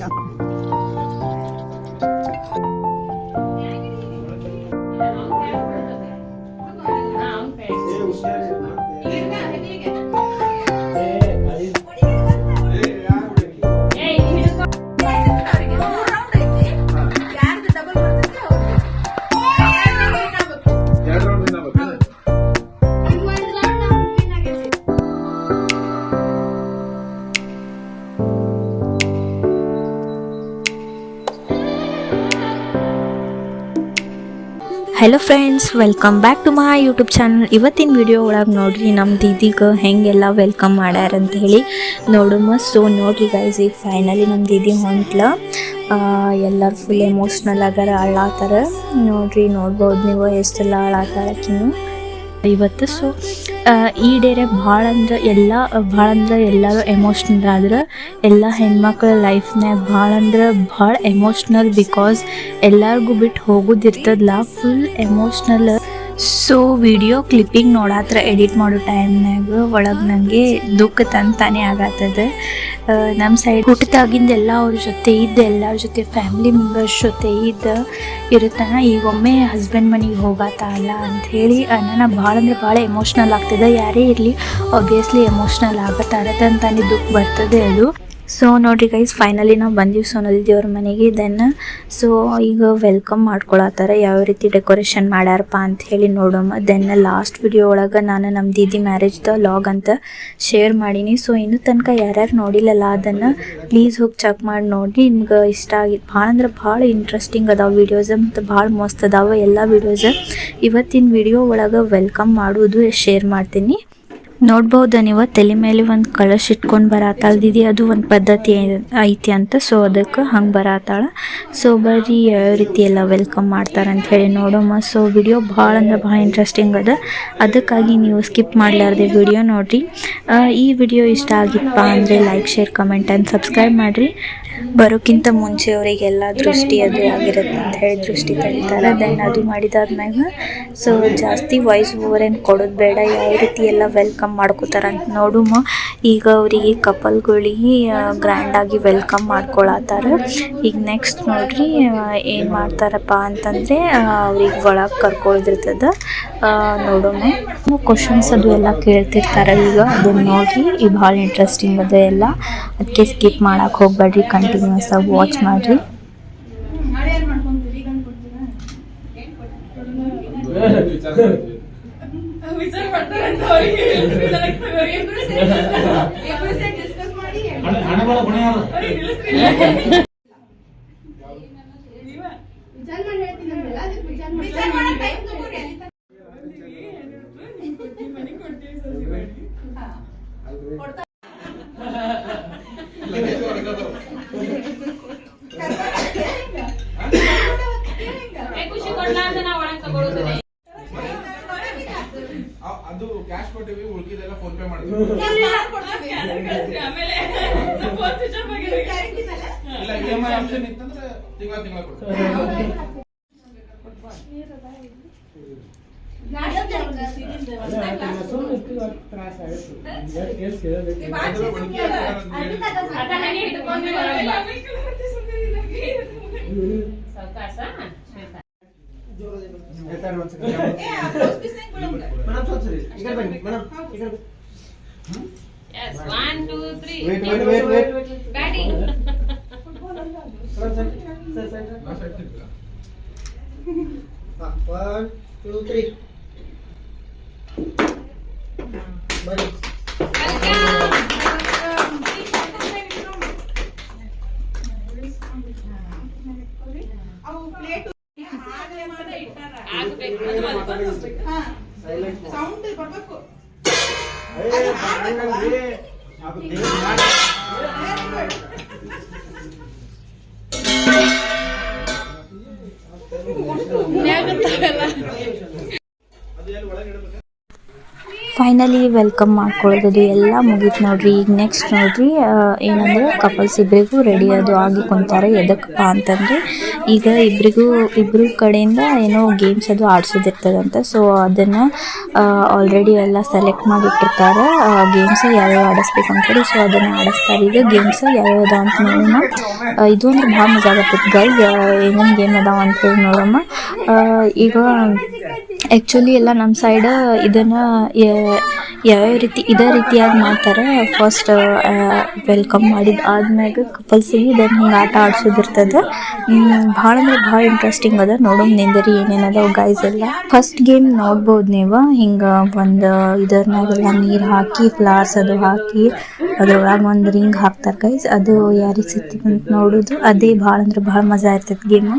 ಎರಡು hello friends welcome back to my YouTube channel ಇವತ್ತಿನ video ಒಳಗೆ ನೋಡ್ರಿ ನಮ್ಮ ದೀದಿಗೆ ಹೆಂಗೆಲ್ಲ ವೆಲ್ಕಮ್ ಮಾಡ್ಯಾರ ಅಂತ ಹೇಳಿ. ನೋಡುಮ ಸೊ ನೋಡ್ರಿ ಗೈಸ್ ಈಗ ಫೈನಲಿ ನಮ್ಮ ದೀದಿ ಹೊಂಟ್ಲ. ಎಲ್ಲರೂ ಫುಲ್ ಎಮೋಷ್ನಲ್ ಆಗ್ಯಾರ ಅಳಾತಾರ ನೋಡ್ರಿ, ನೋಡ್ಬೋದು ನೀವು, ಎಷ್ಟೆಲ್ಲ ಅಳ್ಳಾತಾಳ ಆಕಿನು ಇವತ್ತು ಸೊ ಈ ಡೇರೆ ಭಾಳ ಅಂದ್ರೆ ಎಲ್ಲ, ಭಾಳ ಅಂದ್ರೆ ಎಲ್ಲರೂ ಎಮೋಷ್ನಲ್ ಆದ್ರೆ ಎಲ್ಲ ಹೆಣ್ಮಕ್ಳ ಲೈಫ್ನಾಗ ಭಾಳ ಅಂದ್ರೆ ಭಾಳ ಎಮೋಷ್ನಲ್ ಬಿಕಾಸ್ ಎಲ್ಲರಿಗೂ ಬಿಟ್ಟು ಹೋಗೋದಿರ್ತದಲ್ಲ full emotional so video clipping ನೋಡತ್ರ edit ಮಾಡೋ ಟೈಮ್ನಾಗ ಒಳಗೆ ನನಗೆ ದುಃಖ ತಂತಾನೆ ಆಗತ್ತದ. ನಮ್ಮ ಸೈಡ್ ಹುಟ್ಟದಾಗಿಂದ ಎಲ್ಲ ಅವ್ರ ಜೊತೆ ಇದ್ದ, ಎಲ್ಲರ ಜೊತೆ ಫ್ಯಾಮಿಲಿ ಮೆಂಬರ್ಸ್ ಜೊತೆ ಇದ್ದ ಇರುತ್ತಾನ, ಈಗ ಒಮ್ಮೆ ಹಸ್ಬೆಂಡ್ ಮನೆಗೆ ಅಲ್ಲ ಅಂಥೇಳಿ ನಾನು ಭಾಳ ಅಂದ್ರೆ ಭಾಳ ಎಮೋಷ್ನಲ್ ಆಗ್ತದೆ. ಯಾರೇ ಇರಲಿ ಆಬ್ವಿಯಸ್ಲಿ ಎಮೋಷ್ನಲ್ ಆಗತ್ತಾರ ಅಂತಾನೆ ದುಃಖ ಬರ್ತದೆ ಅದು. ಸೊ ನೋಡ್ರಿ ಗೈಸ್ ಫೈನಲಿ ನಾವು ಬಂದೀವಿ ಸೋನಲ್ ದೇವ್ರ ಮನೆಗೆ. ದೆನ್ ಸೊ ಈಗ ವೆಲ್ಕಮ್ ಮಾಡ್ಕೊಳತ್ತಾರ. ಯಾವ ರೀತಿ ಡೆಕೋರೇಷನ್ ಮಾಡ್ಯಾರಪ್ಪ ಅಂತ ಹೇಳಿ ನೋಡೋಮ. ದೆನ್ ಲಾಸ್ಟ್ ವಿಡಿಯೋ ಒಳಗೆ ನಾನು ನಮ್ಮ ದೀದಿ ಮ್ಯಾರೇಜ್ದ ಲಾಗ್ ಅಂತ ಶೇರ್ ಮಾಡೀನಿ. ಸೊ ಇನ್ನು ತನಕ ಯಾರ್ಯಾರು ನೋಡಿಲ್ಲಲ್ಲ ಅದನ್ನು ಪ್ಲೀಸ್ ಹೋಗಿ ಚೆಕ್ ಮಾಡಿ ನೋಡಿ ನಿಮ್ಗೆ ಇಷ್ಟ ಆಗಿತ್ತು ಭಾಳ ಅಂದ್ರೆ ಭಾಳ ಇಂಟ್ರೆಸ್ಟಿಂಗ್ ಅದಾವೆ ವೀಡಿಯೋಸ್ ಮತ್ತು ಭಾಳ ಮಸ್ತ್ ಅದಾವೆ ಎಲ್ಲ ವೀಡಿಯೋಸ್ ಇವತ್ತಿನ ವಿಡಿಯೋ ಒಳಗೆ ವೆಲ್ಕಮ್ ಮಾಡೋದು ಶೇರ್ ಮಾಡ್ತೀನಿ. ನೋಡ್ಬೋದು ನೀವು ತಲೆ ಮೇಲೆ ಒಂದು ಕಳಶ್ ಇಟ್ಕೊಂಡು ಬರತ್ತಾಳ ದೀದಿ. ಅದು ಒಂದು ಪದ್ಧತಿ ಐತಿ ಅಂತ. ಸೊ ಅದಕ್ಕೆ ಹಂಗೆ ಬರತ್ತಾಳ ಸೊ ಬರ್ರಿ ಯಾವ ರೀತಿ ಎಲ್ಲ ವೆಲ್ಕಮ್ ಮಾಡ್ತಾರೆ ಅಂತ ಹೇಳಿ ನೋಡೋಮ ಸೊ ವಿಡಿಯೋ ಭಾಳ ಅಂದ್ರೆ ಭಾಳ ಇಂಟ್ರೆಸ್ಟಿಂಗ್ ಅದ. ಅದಕ್ಕಾಗಿ ನೀವು ಸ್ಕಿಪ್ ಮಾಡಲಾರ್ದೆ ವಿಡಿಯೋ ನೋಡಿರಿ. ಈ ವಿಡಿಯೋ ಇಷ್ಟ ಆಗಿತ್ತಪ್ಪ ಅಂದರೆ like share comment and subscribe ಮಾಡಿರಿ. ಬರೋಕ್ಕಿಂತ ಮುಂಚೆ ಅವರಿಗೆಲ್ಲ ದೃಷ್ಟಿ ಅದು ಆಗಿರುತ್ತೆ ಅಂತ ಹೇಳಿ ದೃಷ್ಟಿ ತೆಗಿತಾರೆ ದೆನ್ ಅದು ಮಾಡಿದಾದ್ಮ್ಯಾಗ ಸೊ ಜಾಸ್ತಿ ವಾಯ್ಸ್ ಓವರ್ ಏನು ಕೊಡೋದು ಬೇಡ. ಯಾವ ರೀತಿ ಎಲ್ಲ ವೆಲ್ಕಮ್ ಮಾಡ್ಕೋತಾರ ಅಂತ ನೋಡುಮ. ಈಗ ಅವರಿಗೆ ಕಪಲ್ಗಳಿಗೆ ಗ್ರ್ಯಾಂಡಾಗಿ ವೆಲ್ಕಮ್ ಮಾಡ್ಕೊಳತ್ತಾರ ಈಗ ನೆಕ್ಸ್ಟ್ ನೋಡ್ರಿ ಏನು ಮಾಡ್ತಾರಪ್ಪ ಅಂತಂದರೆ ಅವ್ರಿಗೆ ಒಳಗೆ ಕರ್ಕೊಳ್ದಿರ್ತದ ನೋಡೋಣ ಕ್ವಶನ್ಸ್ ಅದು ಎಲ್ಲ ಕೇಳ್ತಿರ್ತಾರೆ ಈಗ. ಅದನ್ನ ನೋಡ್ರಿ ಈಗ ಭಾಳ ಇಂಟ್ರೆಸ್ಟಿಂಗ್ ಅದ ಎಲ್ಲ. ಅದಕ್ಕೆ ಸ್ಕಿಪ್ ಮಾಡಕ್ಕೆ ಹೋಗ್ಬೇಡ್ರಿ ಕಂಟಿನ್ಯೂಸ್ ಆಗಿ ವಾಚ್ ಮಾಡಿರಿ. ವಿಚಾರ. ವಿಚಾರ ಮಾಡ್ತಾರಂತ ಅವ್ರಿಗೆ ನಿಲ್ಲಿಸ್ರಿ. ಹೇಳ್ತೀನಿ ವಿಚಾರ ಮಾಡೋ time ಆಪ್ಷನ್ ಇತ್ತಂದ್ರೆ ತಿಂಗಳ ತಿಂಗಳ ಕೊಡ್ತೀವಿ three. Batting. ನಾ ಸೈಡ್ ತಿಂತೀರಾ? ಫೈನಲಿ ವೆಲ್ಕಮ್ ಮಾಡ್ಕೊಳ್ಳೋದು ಎಲ್ಲ ಮುಗೀತು ನೋಡ್ರಿ. ಈಗ ನೆಕ್ಸ್ಟ್ ನೋಡ್ರಿ ಏನಂದ್ರೆ ಕಪಲ್ಸ್ ಇಬ್ಬರಿಗೂ ರೆಡಿ ಅದು ಆಗಿ ಕುಂತಾರೆ. ಎದಕ್ಕಪ್ಪ ಅಂತಂದ್ರೆ ಈಗ ಇಬ್ರಿಗೂ ಇಬ್ಬರು ಕಡೆಯಿಂದ ಏನೋ ಗೇಮ್ಸ್ ಅದು ಆಡಿಸೋದಿರ್ತದಂತ. ಸೊ ಅದನ್ನ ಆಲ್ರೆಡಿ ಎಲ್ಲ ಸೆಲೆಕ್ಟ್ ಮಾಡಿಟ್ಟಿರ್ತಾರೆ. ಗೇಮ್ಸ್ ಯಾವ್ಯಾವ ಆಡಿಸ್ಬೇಕು ಅಂತೇಳಿ ಸೊ ಅದನ್ನ ಆಡಿಸ್ತಾರೆ. ಈಗ ಗೇಮ್ಸ್ ಯಾವ್ಯಾವ್ದು ಅಂತ ನೋಡೋಣ. ಇದು ಅಂದ್ರೆ ಭಾಳ ಮಜಾ ಆಗತ್ತೈತಿ ಗೈಸ್ ಏನೇನು ಗೇಮ್ ಅದಾವ ಅಂತೇಳಿ ಆ, ಈಗ ಆ್ಯಕ್ಚುಲಿ ಎಲ್ಲ ನಮ್ಮ ಸೈಡ್ ಇದನ್ನ ಯಾವ ರೀತಿ, ಇದೇ ರೀತಿಯಾಗಿ ಮಾಡ್ತಾರೆ. ಫಸ್ಟ್ ವೆಲ್ಕಮ್ ಮಾಡಿದ ಆದ್ಮ್ಯಾಗ ಕಪಲ್ಸಿಗೆ ಇದನ್ನ ಹಿಂಗೆ ಆಟ ಆಡ್ಸೋದಿರ್ತದೆ. ಭಾಳ ಅಂದ್ರೆ ಭಾಳ ಇಂಟ್ರೆಸ್ಟಿಂಗ್ ಅದ. ನೋಡೋಣ ನಿಂದರಿ ಏನೇನದ ಗೈಸ್ ಎಲ್ಲ. ಫಸ್ಟ್ ಗೇಮ್ ನೋಡ್ಬೋದು ನೀವು. ಹಿಂಗೆ ಒಂದು ಇದರ್ನಾಗೆಲ್ಲ ನೀರು ಹಾಕಿ ಫ್ಲವರ್ಸ್ ಅದು ಹಾಕಿ, ಅದ್ರೊಳಗೆ ಒಂದು ರಿಂಗ್ ಹಾಕ್ತಾರೆ ಗೈಸ್ ಅದು ಯಾರಿಗೆ ಸಿಗ್ತದೆ ಅಂತ ನೋಡೋದು. ಅದೇ ಭಾಳ ಅಂದ್ರೆ ಭಾಳ ಮಜಾ ಇರ್ತೈತೆ ಗೇಮು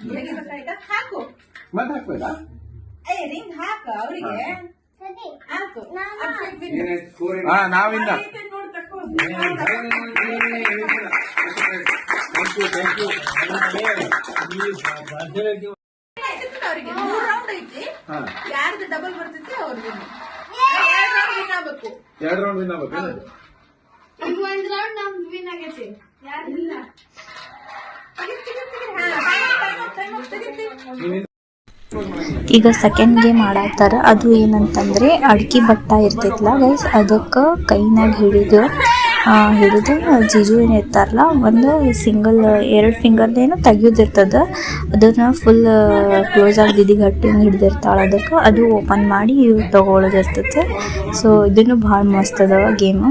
ಹಾಕು. ಮತ್ತೆ ಹಾಕ್ಬೇಕ ಏ ರಿಂಗ್ ಹಾಕ ಅವರಿಗೆ. ಹಾಕು. ಹಾ ನಾವಿಂದ. ಅವ್ರಿಗೆ. ಮೂರ್ ರೌಂಡ್ ಐತಿ. ಹಾ. ಯಾರ್ದು ಡಬಲ್ ಬರ್ತೈತಿ ಅವ್ರಿಗೆ ಎರಡ್ ರೌಂಡ್ ವಿನ್ ಆಗ್ಬೇಕು. ಎರಡು ರೌಂಡ್ ವಿನ್ ಆಗ್ಬೇಕು ಈಗ ಒಂದ್ ರೌಂಡ್ ನಮ್ದು ವಿನ್ ಆಗೈತಿ. ಯಾರಿಲ್ಲ ಈಗ ಸೆಕೆಂಡ್ ಗೇಮ್ ಆಡತ್ತಾರ ಅದು ಏನಂತಂದ್ರೆ ಅಡ್ಕಿ ಬಟ್ಟ ಇರ್ತೈತಲ್ಲ ಗೈಸ್ ಅದಕ್ಕೆ ಕೈನಾಗ ಹಿಡಿದು ಹಿಡಿದು ಜಿಜು ಏನು ಇರ್ತಾರಲ್ಲ, ಒಂದು ಸಿಂಗಲ್ ಎರಡು ಫಿಂಗರ್ದೇನು ತೆಗಿಯೋದಿರ್ತದ ಅದನ್ನ ಫುಲ್ ಕ್ಲೋಸ್ ಆಗಿ ದಿದಿ ಗಟ್ಟಿ ಹಿಡಿದಿರ್ತಾಳೆ ಅದಕ್ಕೆ. ಅದು ಓಪನ್ ಮಾಡಿ ಇವ್ರು ತಗೊಳ್ಳೋದಿರ್ತೈತೆ ಸೊ ಇದನ್ನು ಭಾಳ ಮಸ್ತ್ ಅದಾವ game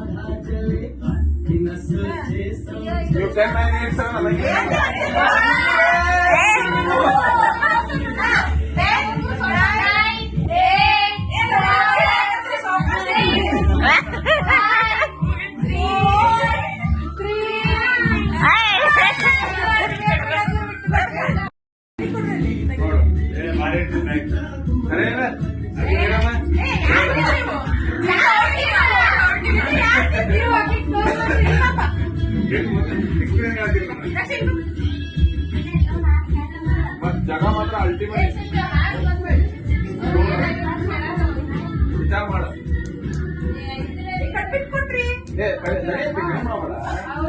Eu can make it sound like 哎，反正咱也没礼貌了。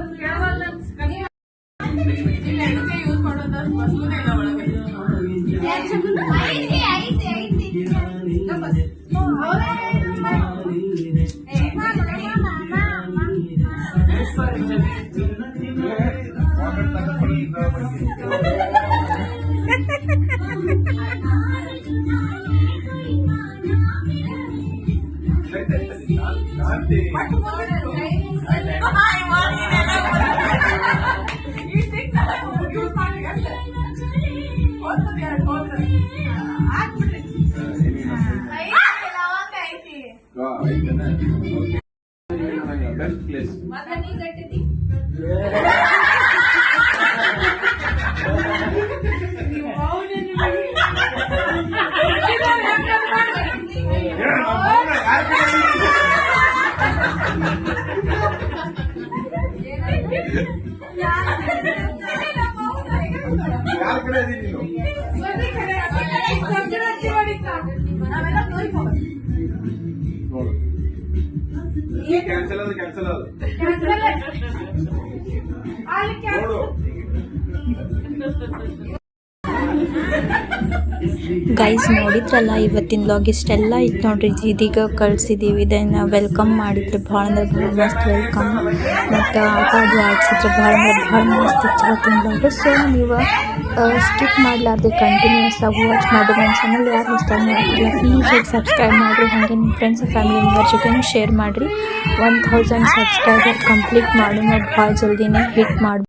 ವಾ, ಐತನ? Okay. Best place. ಏ, ನಮ್ಮ ಮೌನ ಯಾರ್ ಕಡೆ ಇದೆ? ಯಾರ್ ನೋಡು. ಕ್ಯಾನ್ಸಲ್ ಅದು ಕ್ಯಾನ್ಸಲ್ ಅದು. ಗೈಸ್ ನೋಡಿದ್ರಲ್ಲ, ಇವತ್ತಿನ ಲಾಗ್ ಇಷ್ಟೆಲ್ಲ ಇತ್ತು ನೋಡ್ರಿ. ಇದೀಗ ಕಳ್ಸಿದ್ದೀವಿ ಇದನ್ನು ವೆಲ್ಕಮ್ ಮಾಡಿದ್ರೆ. ಭಾಳ ಅಂದ್ರೆ ಭಾಳ ಮಸ್ತ್ ವೆಲ್ಕಮ್ ಮತ್ತು ಆಟ ಆಡಿ ಆಡ್ಸಿದ್ರೆ. ಭಾಳ ಅಂದ್ರೆ ಭಾಳ ಮಸ್ತ್ ಇತ್ತು ಸೊ ನೀವು ಸ್ಕಿಪ್ ಮಾಡಲಾರ್ದೆ ಕಂಟಿನ್ಯೂಸ್ ಆಗಿ ವಾಚ್ ಮಾಡಿ. ನನ್ನ ಚಾನಲ್ ಯಾರು ಇಷ್ಟ ಮಾಡಿದ್ರೆ ಪ್ಲೀಸ್ ಸಬ್ಸ್ಕ್ರೈಬ್ ಮಾಡಿರಿ. ಹಾಗೆ ನಿಮ್ಮ ಫ್ರೆಂಡ್ಸ್ ಫ್ಯಾಮಿಲಿ ಮೆಂಬರ್ ಜೊತೆನೂ ಶೇರ್ ಮಾಡಿರಿ. ಒನ್ ಥೌಸಂಡ್ ಸಬ್ಸ್ಕ್ರೈಬರ್ ಕಂಪ್ಲೀಟ್ ಮಾಡೋಣ ಭಾಳ ಜಲ್ದಿನೇ ಹಿಟ್ ಮಾಡಿ